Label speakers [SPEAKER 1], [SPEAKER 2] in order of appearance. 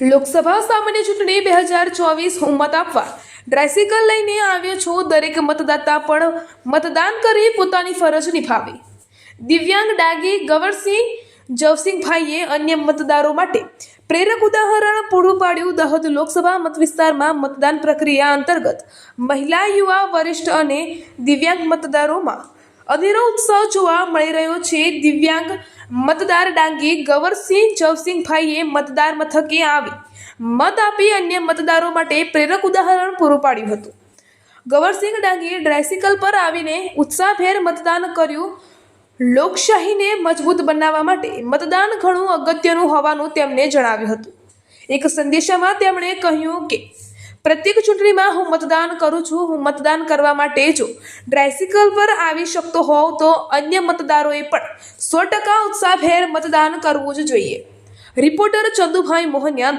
[SPEAKER 1] લોકસભા સામાન્ય ચૂંટણી બે હજાર ચોવીસ મત આપવા. ડ્રાયસિકલ લઈને આવ્યો છું દરેક મતદાતા, પણ મતદાન કરી પોતાની ફરજ નિભાવી. દિવ્યાંગ ડાગી ગવરસિંહ જવસિંહભાઈએ અન્ય મતદારો માટે પ્રેરક ઉદાહરણ પૂરું પાડ્યું. દહોદ લોકસભા મત વિસ્તારમાં મતદાન પ્રક્રિયા અંતર્ગત મહિલા, યુવા, વરિષ્ઠ અને દિવ્યાંગ મતદારોમાં અનેરો ઉત્સાહ જોવા મળી રહ્યો છે. દિવ્યાંગ મતદાર ડાંગી ગવરસિંહ જવસિંહભાઈએ મતદાર મથકે આવી. મત આપી અન્ય મતદારો માટે પ્રેરક ઉદાહરણ પૂરું પાડ્યું હતું. ગવરસિંહ ડાંગીએ ડ્રાયસિકલ પર આવીને ઉત્સાહભેર મતદાન કર્યું. લોકશાહીને મજબૂત બનાવવા માટે મતદાન ઘણું અગત્યનું હોવાનું તેમણે જણાવ્યું હતું. એક સંદેશામાં તેમણે કહ્યું કે, પ્રત્યેક ચૂંટણીમાં હું મતદાન કરું છું. હું મતદાન કરવા માટે જો ડ્રાયસિકલ પર આવી શકતો હોવ તો અન્ય મતદારોએ પણ સો ટકા ઉત્સાહભેર મતદાન કરવું જ જોઈએ. રિપોર્ટર ચંદુભાઈ મોહનિયા